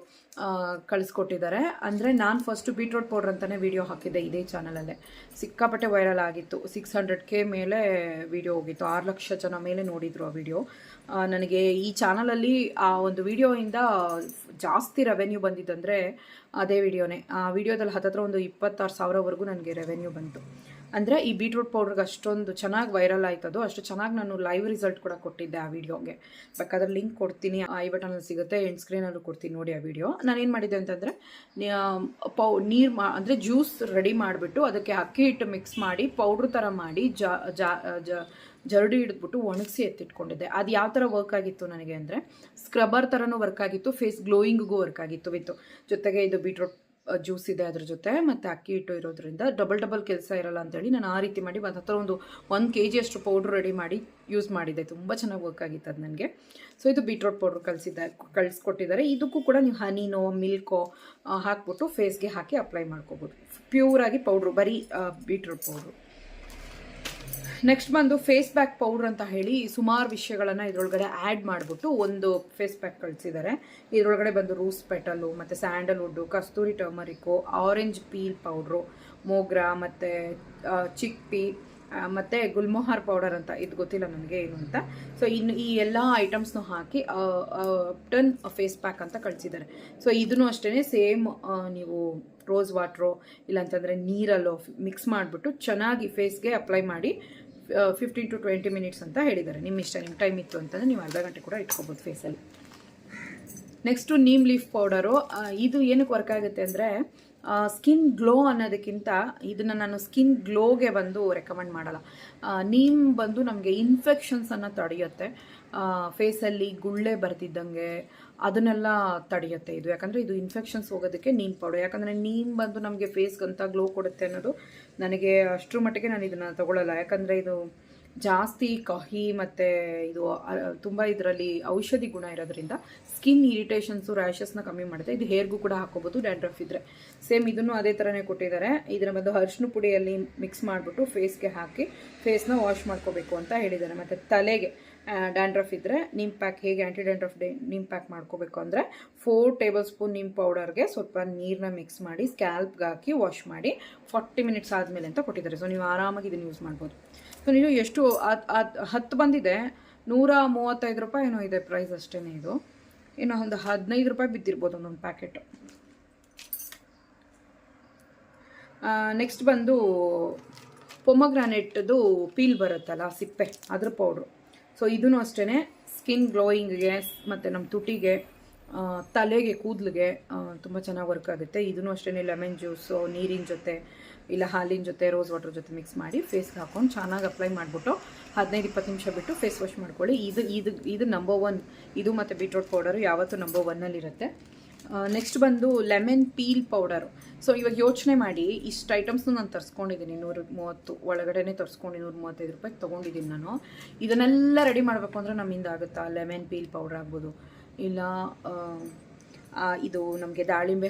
ಕಳಿಸ್ಕೊಟ್ಟಿದ್ದಾರೆ. ಅಂದರೆ ನಾನು ಫಸ್ಟು ಬೀಟ್ರೋಟ್ ಪೌಡ್ರ್ ಅಂತಲೇ ವೀಡಿಯೋ ಹಾಕಿದ್ದೆ ಇದೇ ಚಾನಲಲ್ಲೇ ಸಿಕ್ಕಾಪಟ್ಟೆ ವೈರಲ್ ಆಗಿತ್ತು. ಸಿಕ್ಸ್ ಹಂಡ್ರೆಡ್ ಕೆ ಮೇಲೆ ವಿಡಿಯೋ ಹೋಗಿತ್ತು. ಆರು ಲಕ್ಷ ಜನ ಮೇಲೆ ನೋಡಿದ್ರು ಆ ವಿಡಿಯೋ ನನಗೆ ಈ ಚಾನಲಲ್ಲಿ ಆ ಒಂದು ವೀಡಿಯೋಯಿಂದ ಜಾಸ್ತಿ ರೆವೆನ್ಯೂ ಬಂದಿದ್ದಂದರೆ ಅದೇ ವಿಡಿಯೋನೇ ಆ ವಿಡಿಯೋದಲ್ಲಿ ಹತ್ತತ್ರ ಒಂದು ಇಪ್ಪತ್ತಾರು ಸಾವಿರವರೆಗೂ ನನಗೆ ರೆವೆನ್ಯೂ ಬಂತು. ಅಂದರೆ ಈ ಬೀಟ್ರೂಟ್ ಪೌಡ್ರಿಗೆ ಅಷ್ಟೊಂದು ಚೆನ್ನಾಗಿ ವೈರಲ್ ಆಯ್ತದು. ಅಷ್ಟು ಚೆನ್ನಾಗಿ ನಾನು ಲೈವ್ ರಿಸಲ್ಟ್ ಕೂಡ ಕೊಟ್ಟಿದ್ದೆ ಆ ವಿಡಿಯೋಗೆ ಬೇಕಾದ್ರೆ ಲಿಂಕ್ ಕೊಡ್ತೀನಿ. ಐ ಬಟನಲ್ಲಿ ಸಿಗುತ್ತೆ. ಎಂಡ್ ಸ್ಕ್ರೀನಲ್ಲೂ ಕೊಡ್ತೀನಿ ನೋಡಿ ಆ ವಿಡಿಯೋ ಏನು ಮಾಡಿದ್ದೆ ಅಂತಂದರೆ ಪೌ ನೀರು ಮಾ ಅಂದರೆ ಜ್ಯೂಸ್ ರೆಡಿ ಮಾಡಿಬಿಟ್ಟು ಅದಕ್ಕೆ ಅಕ್ಕಿ ಹಿಟ್ಟು ಮಿಕ್ಸ್ ಮಾಡಿ ಪೌಡ್ರ್ ಥರ ಮಾಡಿ, ಜಾ ಜಾ ಜರಡಿ ಹಿಡಿದ್ಬಿಟ್ಟು ಒಣಗಿಸಿ ಎತ್ತಿಟ್ಕೊಂಡಿದ್ದೆ. ಅದು ಯಾವ ಥರ ವರ್ಕ್ ಆಗಿತ್ತು ನನಗೆ ಅಂದರೆ ಸ್ಕ್ರಬ್ಬರ್ ಥರನೂ ವರ್ಕ್ ಆಗಿತ್ತು. ಫೇಸ್ ಗ್ಲೋಯಿಂಗ್ಗೂ ವರ್ಕ್ ಆಗಿತ್ತು ವಿತ್ತು ಜೊತೆಗೆ ಇದು ಬೀಟ್ರೂಟ್ ಜ್ಯೂಸ್ ಇದೆ ಅದ್ರ ಜೊತೆ, ಮತ್ತು ಅಕ್ಕಿ ಹಿಟ್ಟು ಇರೋದ್ರಿಂದ ಡಬಲ್ ಡಬಲ್ ಕೆಲಸ ಇರಲ್ಲ ಅಂತೇಳಿ ನಾನು ಆ ರೀತಿ ಮಾಡಿ ಒಂದು ಹತ್ರ ಒಂದು ಒಂದು ಕೆ ಜಿಯಷ್ಟು ಪೌಡ್ರ್ ರೆಡಿ ಮಾಡಿ ಯೂಸ್ ಮಾಡಿದ್ದೆ ತುಂಬ ಚೆನ್ನಾಗಿ ವರ್ಕ್ ಆಗಿತ್ತು ಅದು ನನಗೆ. ಸೊ ಇದು ಬೀಟ್ರೋಟ್ ಪೌಡ್ರ್ ಕಲಿಸಿದ್ದೆ, ಕಳಿಸ್ಕೊಟ್ಟಿದ್ದಾರೆ. ಇದಕ್ಕೂ ಕೂಡ ನೀವು ಹನಿನೋ ಮಿಲ್ಕೋ ಹಾಕ್ಬಿಟ್ಟು ಫೇಸ್ಗೆ ಹಾಕಿ ಅಪ್ಲೈ ಮಾಡ್ಕೋಬೋದು. ಪ್ಯೂರಾಗಿ ಪೌಡ್ರು ಬರೀ ಬೀಟ್ರೋಟ್ ಪೌಡ್ರು ನೆಕ್ಸ್ಟ್ ಬಂದು ಫೇಸ್ ಪ್ಯಾಕ್ ಪೌಡ್ರ್ ಅಂತ ಹೇಳಿ ಸುಮಾರು ವಿಷಯಗಳನ್ನು ಇದರೊಳಗಡೆ ಆ್ಯಡ್ ಮಾಡಿಬಿಟ್ಟು ಒಂದು ಫೇಸ್ ಪ್ಯಾಕ್ ಕಳಿಸಿದ್ದಾರೆ ಇದರೊಳಗಡೆ ಬಂದು ರೂಸ್ ಪೆಟಲು ಮತ್ತು ಸ್ಯಾಂಡಲ್ವುಡ್ಡು ಕಸ್ತೂರಿ ಟರ್ಮರಿಕು ಆರೆಂಜ್ ಪೀಲ್ ಪೌಡ್ರು ಮೋಗ್ರಾ ಮತ್ತು ಚಿಕ್ಪಿ ಮತ್ತು ಗುಲ್ಮೋಹಾರ್ ಪೌಡರ್ ಅಂತ ಇದು ಗೊತ್ತಿಲ್ಲ ನನಗೆ ಏನು ಅಂತ. ಸೊ ಇನ್ನು ಈ ಎಲ್ಲ ಐಟಮ್ಸ್ನು ಹಾಕಿ ಟನ್ ಫೇಸ್ ಪ್ಯಾಕ್ ಅಂತ ಕಳಿಸಿದ್ದಾರೆ ಸೊ ಇದನ್ನು ಅಷ್ಟೇ ಸೇಮ್ ನೀವು ರೋಸ್ ವಾಟ್ರು ಇಲ್ಲಾಂತಂದರೆ ನೀರಲ್ಲೋ ಮಿಕ್ಸ್ ಮಾಡಿಬಿಟ್ಟು ಚೆನ್ನಾಗಿ ಫೇಸ್ಗೆ ಅಪ್ಲೈ ಮಾಡಿ ಫಿಫ್ಟೀನ್ ಟು ಟ್ವೆಂಟಿ ಮಿನಿಟ್ಸ್ ಅಂತ ಹೇಳಿದ್ದಾರೆ. ನಿಮ್ಮ ಇಷ್ಟ, ನಿಮ್ಮ ಟೈಮ್ ಇತ್ತು ಅಂತಂದರೆ ನೀವು ಅರ್ಧ ಗಂಟೆ ಕೂಡ ಇಟ್ಕೋಬೋದು ಫೇಸಲ್ಲಿ ನೆಕ್ಸ್ಟು ನೀಮ್ ಲೀಫ್ ಪೌಡರು ಇದು ಏನಕ್ಕೆ ವರ್ಕ್ ಆಗುತ್ತೆ ಅಂದರೆ ಸ್ಕಿನ್ ಗ್ಲೋ ಅನ್ನೋದಕ್ಕಿಂತ ಇದನ್ನು ನಾನು ಸ್ಕಿನ್ ಗ್ಲೋಗೆ ಬಂದು ರೆಕಮೆಂಡ್ ಮಾಡಲ್ಲ. ನೀಮ್ ಬಂದು ನಮಗೆ ಇನ್ಫೆಕ್ಷನ್ಸನ್ನು ತಡೆಯುತ್ತೆ. ಫೇಸಲ್ಲಿ ಗುಳ್ಳೆ ಬರ್ತಿದ್ದಂಗೆ ಅದನ್ನೆಲ್ಲ ತಡೆಯುತ್ತೆ ಇದು. ಯಾಕಂದರೆ ಇದು ಇನ್ಫೆಕ್ಷನ್ಸ್ ಹೋಗೋದಕ್ಕೆ ನೀಮ್ ಪೌಡರ್ ಯಾಕಂದರೆ ನೀಮ್ ಬಂದು ನಮಗೆ ಫೇಸ್ಗಂತ ಗ್ಲೋ ಕೊಡುತ್ತೆ ಅನ್ನೋದು ನನಗೆ ಅಷ್ಟರ ಮಟ್ಟಿಗೆ ನಾನು ಇದನ್ನು ತಗೊಳ್ಳಲ್ಲ ಯಾಕಂದರೆ ಇದು ಜಾಸ್ತಿ ಕಹಿ ಮತ್ತು ಇದು ತುಂಬ ಇದರಲ್ಲಿ ಔಷಧಿ ಗುಣ ಇರೋದ್ರಿಂದ ಸ್ಕಿನ್ ಇರಿಟೇಷನ್ಸು ರ್ಯಾಷಸ್ನ ಕಮ್ಮಿ ಮಾಡುತ್ತೆ. ಇದು ಹೇರ್ಗೂ ಕೂಡ ಹಾಕೋಬೋದು ಡ್ಯಾಂಡ್ರಫ್ ಇದ್ದರೆ ಸೇಮ್ ಇದನ್ನು ಅದೇ ಥರನೇ ಕೊಟ್ಟಿದ್ದಾರೆ. ಇದರ ಬಂದು ಅರಿಶಿನ ಪುಡಿಯಲ್ಲಿ ಮಿಕ್ಸ್ ಮಾಡಿಬಿಟ್ಟು ಫೇಸ್ಗೆ ಹಾಕಿ ಫೇಸ್ನ ವಾಶ್ ಮಾಡ್ಕೋಬೇಕು ಅಂತ ಹೇಳಿದ್ದಾರೆ. ಮತ್ತು ತಲೆಗೆ ಡ್ಯಾಂಡ್ರಫ್ ಇದ್ದರೆ ನಿಮ್ ಪ್ಯಾಕ್ ಹೇಗೆ ಆ್ಯಂಟಿ ಡ್ಯಾಂಡ್ರಫ್ ಡೇ ನಿಮ್ ಪ್ಯಾಕ್ ಮಾಡ್ಕೋಬೇಕು ಅಂದರೆ ಫೋರ್ ಟೇಬಲ್ ಸ್ಪೂನ್ ನಿಮ್ ಪೌಡರ್ಗೆ ಸ್ವಲ್ಪ ನೀರನ್ನ ಮಿಕ್ಸ್ ಮಾಡಿ ಸ್ಕ್ಯಾಲ್ಪ್ಗೆ ಹಾಕಿ ವಾಶ್ ಮಾಡಿ ಫಾರ್ಟಿ ಮಿನಿಟ್ಸ್ ಆದಮೇಲೆ ಅಂತ ಕೊಟ್ಟಿದ್ದಾರೆ. ಸೊ ನೀವು ಆರಾಮಾಗಿ ಇದನ್ನು ಯೂಸ್ ಮಾಡ್ಬೋದು. ನೀವು ಎಷ್ಟು ಹತ್ತು ಬಂದಿದೆ, ನೂರ ಮೂವತ್ತೈದು ರೂಪಾಯಿ ಏನೋ ಇದೆ ಪ್ರೈಸ್ ಅಷ್ಟೇ ಇದು. ಇನ್ನು ಒಂದು ಹದಿನೈದು ರೂಪಾಯಿ ಬಿದ್ದಿರ್ಬೋದು ಒಂದೊಂದು ಪ್ಯಾಕೆಟು ನೆಕ್ಸ್ಟ್ ಬಂದು ಪೊಮಗ್ರಾನೆಟ್ದು ಪೀಲ್ ಬರುತ್ತಲ್ಲ, ಸಿಪ್ಪೆ, ಅದ್ರ ಪೌಡ್ರು ಸೊ ಇದೂ ಅಷ್ಟೇ ಸ್ಕಿನ್ ಗ್ಲೋಯಿಂಗ್ಗೆ ಮತ್ತು ನಮ್ಮ ತುಟಿಗೆ ತಲೆಗೆ, ಕೂದಲಿಗೆ ತುಂಬ ಚೆನ್ನಾಗಿ ವರ್ಕ್ ಆಗುತ್ತೆ. ಇದೂ ಅಷ್ಟೇ ಲೆಮನ್ ಜ್ಯೂಸು ನೀರಿನ ಜೊತೆ. ಇಲ್ಲ ಹಾಲಿನ ಜೊತೆ ರೋಸ್ ವಾಟರ್ ಜೊತೆ ಮಿಕ್ಸ್ ಮಾಡಿ ಫೇಸ್ಗೆ ಹಾಕೊಂಡು ಚೆನ್ನಾಗಿ ಅಪ್ಲೈ ಮಾಡಿಬಿಟ್ಟು ಹದಿನೈದು ಇಪ್ಪತ್ತು ನಿಮಿಷ ಬಿಟ್ಟು ಫೇಸ್ ವಾಶ್ ಮಾಡ್ಕೊಳ್ಳಿ. ಇದು ಇದು ಇದು ನಂಬರ್ ಒನ್ ಇದು ಮತ್ತು ಬೀಟ್ರೋಟ್ ಪೌಡರು ಯಾವತ್ತೂ ನಂಬರ್ ಒನ್ನಲ್ಲಿರುತ್ತೆ ನೆಕ್ಸ್ಟ್ ಬಂದು ಲೆಮನ್ ಪೀಲ್ ಪೌಡರು ಸೊ ಇವಾಗ ಯೋಚನೆ ಮಾಡಿ, ಇಷ್ಟು ಐಟಮ್ಸ್ನು ನಾನು ತರಿಸ್ಕೊಂಡಿದ್ದೀನಿ ನೂರ ಮೂವತ್ತು, ಒಳಗಡೆನೇ ತರಿಸ್ಕೊಂಡು ನೂರ ಮೂವತ್ತೈದು ರೂಪಾಯಿ ತೊಗೊಂಡಿದ್ದೀನಿ ನಾನು. ಇದನ್ನೆಲ್ಲ ರೆಡಿ ಮಾಡಬೇಕು ಅಂದರೆ ನಮ್ಮಿಂದ ಆಗುತ್ತಾ? ಲೆಮನ್ ಪೀಲ್ ಪೌಡರ್ ಆಗ್ಬೋದು. ಇಲ್ಲ ಇದು ನಮಗೆ ದಾಳಿಂಬೆ